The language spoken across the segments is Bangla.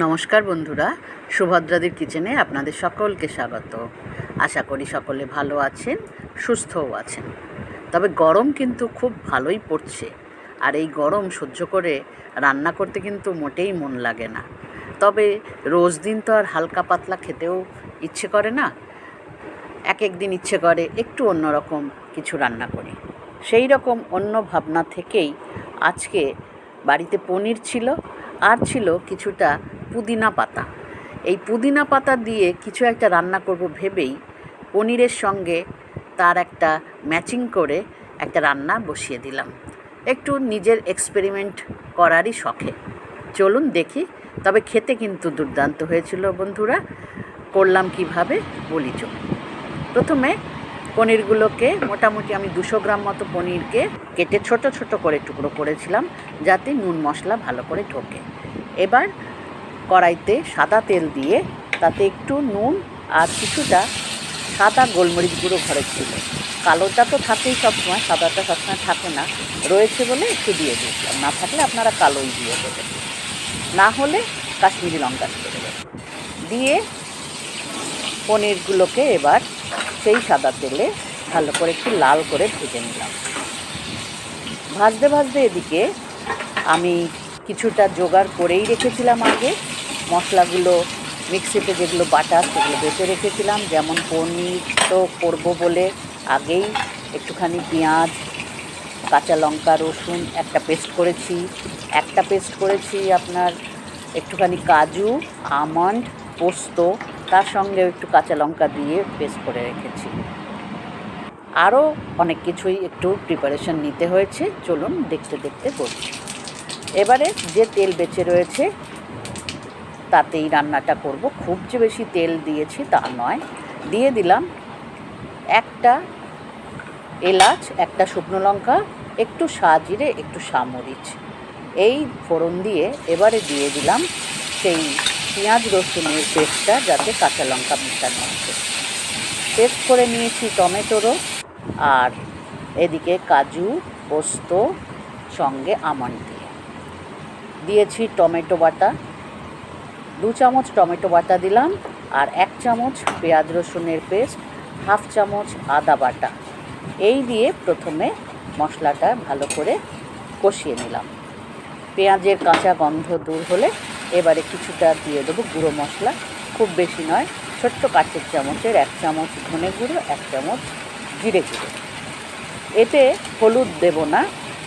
নমস্কার বন্ধুরা, সুভদ্রাদির কিচেনে আপনাদের সকলকে স্বাগত। আশা করি সকলে ভালো আছেন, সুস্থও আছেন। তবে গরম কিন্তু খুব ভালোই পড়ছে, আর এই গরম সহ্য করে রান্না করতে কিন্তু মোটেই মন লাগে না। তবে রোজ দিন তো আর হালকা পাতলা খেতেও ইচ্ছে করে না, এক এক দিন ইচ্ছে করে একটু অন্যরকম কিছু রান্না করি। সেই রকম অন্য ভাবনা থেকেই আজকে বাড়িতে পনির ছিল, আর ছিল কিছুটা পুদিনা পাতা। এই পুদিনা পাতা দিয়ে কিছু একটা রান্না করব ভেবেই পনিরের সঙ্গে তার একটা ম্যাচিং করে একটা রান্না বসিয়ে দিলাম। একটু নিজের এক্সপেরিমেন্ট করারই শখে। চলুন দেখি, তবে খেতে কিন্তু দুর্দান্ত হয়েছিল বন্ধুরা। করলাম কীভাবে বলি চলুন। প্রথমে পনিরগুলোকে মোটামুটি আমি দুশো গ্রাম মতো পনিরকে কেটে ছোট ছোট করে টুকরো করেছিলাম, যাতে নুন মশলা ভালো করে ঢোকে। এবার কড়াইতে সাদা তেল দিয়ে তাতে একটু নুন আর কিছুটা সাদা গোলমরিচ গুঁড়ো ঘরে ছিল। কালোটা তো থাকেই সবসময়, সাদাটা সবসময় থাকে না। রয়েছে বলে একটু দিয়ে দিয়েছিলাম। না থাকলে আপনারা কালোই দিয়ে দেবেন। না হলে কাশ্মীরি লঙ্কা দিয়ে দেবেন। দিয়ে পনিরগুলোকে এবার সেই সাদা তেলে ভালো করে একটু লাল করে ভেজে নিলাম। ভাজতে ভাজতে এদিকে আমি কিছুটা জোগাড় করেই রেখেছিলাম আগে। মশলাগুলো মিক্সিতে যেগুলো বাটা সেগুলো বেটে রেখেছিলাম, যেমন পনির তো করব বলে আগেই। একটুখানি পেঁয়াজ, কাঁচা লঙ্কা, রসুন একটা পেস্ট করেছি। একটা পেস্ট করেছি আপনার একটুখানি কাজু, আমন্ড, পোস্ত, তার সঙ্গে একটু কাঁচা লঙ্কা দিয়ে পেস্ট করে রেখেছি। আরও অনেক কিছুই একটু প্রিপারেশন নিতে হয়েছে, চলুন দেখতে দেখতে বলছি এবারে যে তেল বেঁচে রয়েছে তাতেই রান্নাটা করব। খুব যে বেশি তেল দিয়েছি তা নয়। দিয়ে দিলাম একটা এলাচ, একটা শুকনো লঙ্কা, একটু সাজিরে, একটু সামরিচ। এই ফোড়ন দিয়ে এবারে দিয়ে দিলাম সেই পেঁয়াজ রসুনের পেস্টটা যাতে কাঁচা লঙ্কা মেশানো আছে পেস্ট করে নিয়েছি টমেটোরও আর এদিকে কাজু, পোস্ত, সঙ্গে আমন্ড দিয়ে। দিয়েছি টমেটো বাটা। দু চামচ টমেটো বাটা দিলাম আর এক চামচ পেঁয়াজ রসুনের পেস্ট, হাফ চামচ আদা বাটা। এই দিয়ে প্রথমে মশলাটা ভালো করে কষিয়ে নিলাম। পেঁয়াজের কাঁচা গন্ধ দূর হলে এবারে কিছুটা দিয়ে দেবো গুঁড়ো মশলা। খুব বেশি নয়, ছোট্ট কাঠের চামচের এক চামচ ধনে গুঁড়ো, এক চামচ জিরে গুঁড়ো। এতে হলুদ দেব না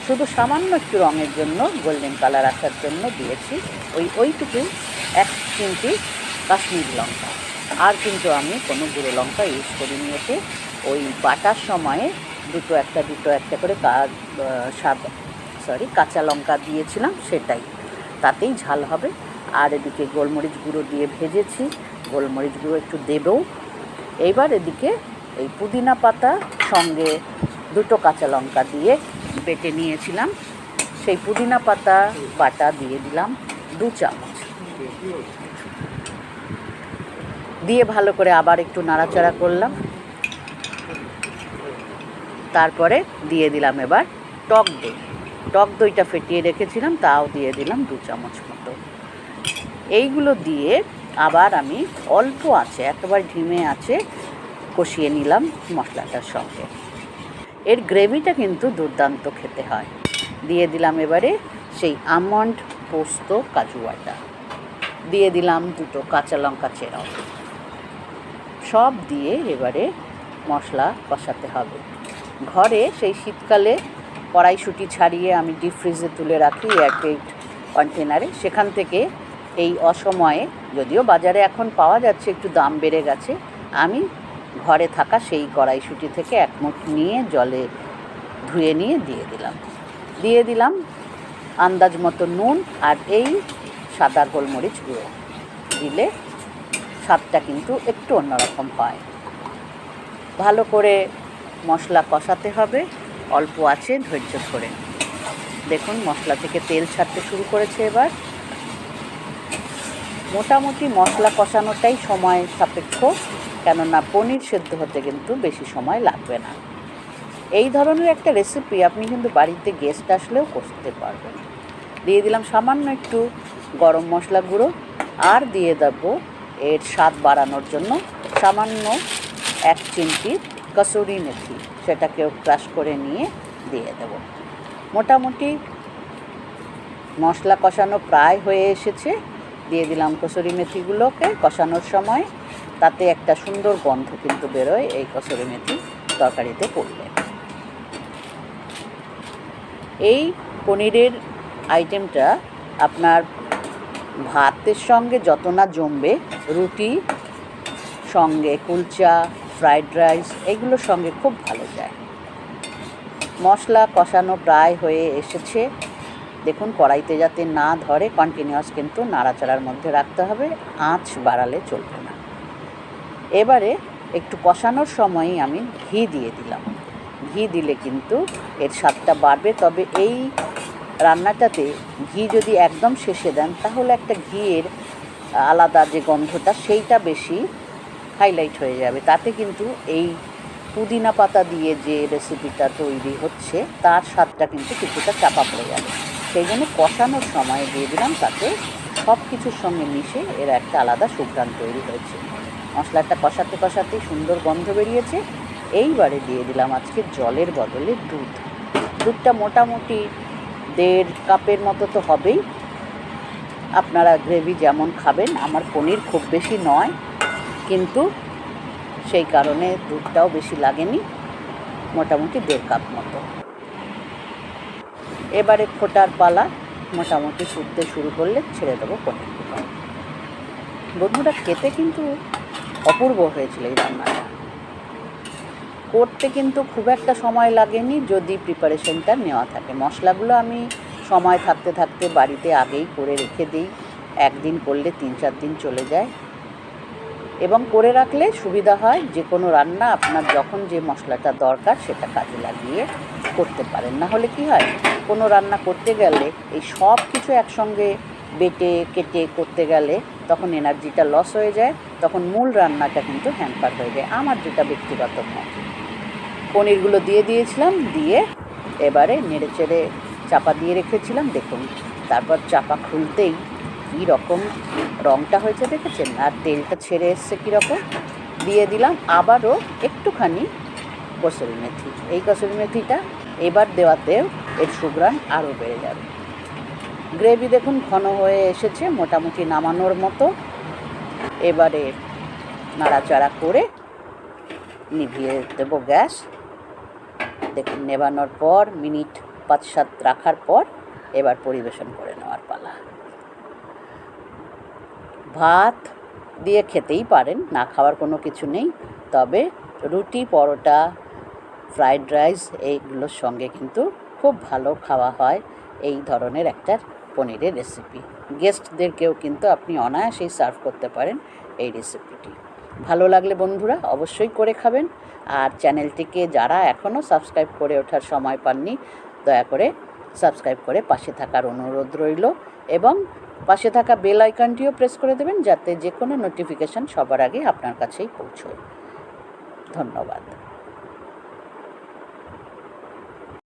শুধু সামান্য একটু রঙের জন্য গোল্ডেন কালার আসার জন্য দিয়েছি ওই ওইটুকু এক চিমটি কাশ্মীরি লঙ্কা। আর কিন্তু আমি কোনো গুঁড়ো লঙ্কা ইউজ করিনি এতে। ওই বাটার সময়ে দুটো একটা দুটো একটা করে সাব সরি কাঁচা লঙ্কা দিয়েছিলাম সেটাই। তাতেই ঝাল হবে। আর এদিকে গোলমরিচ গুঁড়ো দিয়ে ভেজেছি। গোলমরিচ গুঁড়ো একটু দেবেও। এইবার এদিকে এই পুদিনা পাতা সঙ্গে দুটো কাঁচা লঙ্কা দিয়ে বেটে নিয়েছিলাম। সেই পুদিনা পাতা বাটা দিয়ে দিলাম দু চামচ। দিয়ে ভালো করে আবার একটু নাড়াচাড়া করলাম। তারপরে দিয়ে দিলাম এবার টক দই। টক দইটা ফেটিয়ে রেখেছিলাম, তাও দিয়ে দিলাম দু চামচ মতো। এইগুলো দিয়ে আবার আমি অল্প আছে, একেবারে ঢিমে আছে, কষিয়ে নিলাম মশলাটার সঙ্গে। এর গ্রেভিটা কিন্তু দুর্দান্ত খেতে হয়। দিয়ে দিলাম এবারে সেই আমন্ড পোস্ত কাজু বাটা। দিয়ে দিলাম দুটো কাঁচা লঙ্কা চেরাও সব দিয়ে এবারে মশলা কষাতে হবে। ঘরে সেই শীতকালে কড়াইশুঁটি ছাড়িয়ে আমি ডিপ ফ্রিজে তুলে রাখি এয়ারটাইট কন্টেনারে। সেখান থেকে এই অসময়ে, যদিও বাজারে এখন পাওয়া যাচ্ছে, একটু দাম বেড়ে গেছে। আমি ঘরে থাকা সেই কড়াইশুঁটি থেকে এক মুঠ নিয়ে জলে ধুয়ে নিয়ে দিয়ে দিলাম। দিয়ে দিলাম আন্দাজ মতো নুন আর এই সাদা গোলমরিচ গুঁড়ো। দিলে স্বাদটা কিন্তু একটু অন্যরকম হয়। ভালো করে মশলা কষাতে হবে। অল্প আছে, ধৈর্য করে দেখুন, মশলা থেকে তেল ছাড়তে শুরু করেছে এবার। মোটামুটি মশলা কষানোটাই সময় সাপেক্ষ। কেননা পনির সেদ্ধ হতে কিন্তু বেশি সময় লাগবে না। এই ধরনের একটা রেসিপি আপনি কিন্তু বাড়িতে গেস্ট আসলেও করতে পারবেন। দিয়ে দিলাম সামান্য একটু গরম মশলা গুঁড়ো আর দিয়ে দেবো এর স্বাদ বাড়ানোর জন্য সামান্য এক চিমটি কসুরি মেথি, সেটাকেও ক্রাশ করে নিয়ে দিয়ে দেব। মোটামুটি মশলা কষানো প্রায় হয়ে এসেছে। দিয়ে দিলাম কসুরি মেথিগুলোকে কষানোর সময় তাতে একটা সুন্দর গন্ধ কিন্তু বেরোয় এই কসুরি মেথি তরকারিতে পড়লে। এই পনিরের আইটেমটা আপনার ভাতের সঙ্গে যত না জমবে, রুটি, সঙ্গে কুলচা ফ্রাইড রাইস এগুলোর সঙ্গে খুব ভালো যায়। মশলা কষানো প্রায় হয়ে এসেছে। দেখুন, কড়াইতে যাতে না ধরে কন্টিনিউয়াস কিন্তু নাড়াচাড়ার মধ্যে রাখতে হবে। আঁচ বাড়ালে চলবে এবারে একটু কষানোর সময়ই আমি ঘি দিয়ে দিলাম। ঘি দিলে কিন্তু এর স্বাদটা বাড়বে, তবে এই রান্নাটাতে ঘি যদি একদম শেষে দেন, তাহলে একটা ঘিয়ের আলাদা যে গন্ধটা, সেইটা বেশি হাইলাইট হয়ে যাবে। তাতে কিন্তু এই পুদিনা পাতা দিয়ে যে রেসিপিটা তৈরি হচ্ছে, তার স্বাদটা কিন্তু কিছুটা চাপা পড়ে যাবে। সেই জন্য কষানোর সময় দিয়ে দিলাম, তাতে সব কিছুর সঙ্গে মিশে এর একটা আলাদা সুঘ্রাণ তৈরি হয়েছে। মশলাটা কষাতে কষাতে সুন্দর গন্ধ বেরিয়েছে। এইবারে দিয়ে দিলাম আজকে জলের বদলে দুধ। দুধটা মোটামুটি দেড় কাপের মতো তো হবেই। আপনারা গ্রেভি যেমন খাবেন, আমার পনির খুব বেশি নয়, কিন্তু সেই কারণে দুধটাও বেশি লাগেনি, মোটামুটি দেড় কাপ মতো। এবারে ফোটার পালা মোটামুটি ফুটতে শুরু করলে ছেড়ে দেবো পনির বন্ধুরা, খেতে কিন্তু অপূর্ব হয়েছিল এই রান্নাটা। করতে কিন্তু খুব একটা সময় লাগেনি যদি প্রিপারেশনটা নেওয়া থাকে। মশলাগুলো আমি সময় থাকতে থাকতে বাড়িতে আগেই করে রেখে দিই। একদিন করলে তিন চার দিন চলে যায়। এবং করে রাখলে সুবিধা হয়, যে কোনো রান্না আপনার যখন যে মশলাটা দরকার সেটা কাজে লাগিয়ে করতে পারেন। না হলে কি হয়, কোনো রান্না করতে গেলে এই সব কিছু একসঙ্গে বেটে, কেটে করতে গেলে তখন এনার্জিটা লস হয়ে যায়, তখন মূল রান্নাটা কিন্তু হ্যাম্পার হয়ে যায়। আমার যেটা ব্যক্তিগত মত। পনিরগুলো দিয়ে দিয়েছিলাম, দিয়ে এবারে নেড়ে চেড়ে চাপা দিয়ে রেখেছিলাম, দেখুন। তারপর চাপা খুলতেই কী রকম রঙটা হয়েছে দেখেছেন? আর তেলটা ছেড়ে এসছে কীরকম দিয়ে দিলাম আবারও একটুখানি কসুরি মেথি। এই কসুরি মেথিটা এবার দেওয়াতেও এর সুগ্রাণ আরও বেড়ে যাবে। গ্রেভি দেখুন, ঘন হয়ে এসেছে, মোটামুটি নামানোর মতো। এবারে নাড়াচাড়া করে নিভিয়ে দেবো গ্যাস। দেখুন নেবানোর পর, মিনিট পাঁচ সাত রাখার পর, এবার পরিবেশন করে নেওয়ার পালা। ভাত দিয়ে খেতেই পারেন, না খাওয়ার কোনো কিছু নেই, তবে রুটি, পরোটা, ফ্রাইড রাইস, এইগুলোর সঙ্গে কিন্তু খুব ভালো খাওয়া হয়, এই ধরনের একটা পনিরের রেসিপি গেস্টদেরকেও কিন্তু আপনি অনায়াসেই সার্ভ করতে পারেন এই রেসিপিটি ভালো লাগলে বন্ধুরা অবশ্যই করে খাবেন। আর চ্যানেলটিকে যারা এখনও সাবস্ক্রাইব করে ওঠার সময় পাননি, দয়া করে সাবস্ক্রাইব করে পাশে থাকার অনুরোধ রইল এবং পাশে থাকা বেল আইকনটিও প্রেস করে দেবেন যাতে যে কোনো নোটিফিকেশান সবার আগে আপনার কাছেই পৌঁছয়। ধন্যবাদ।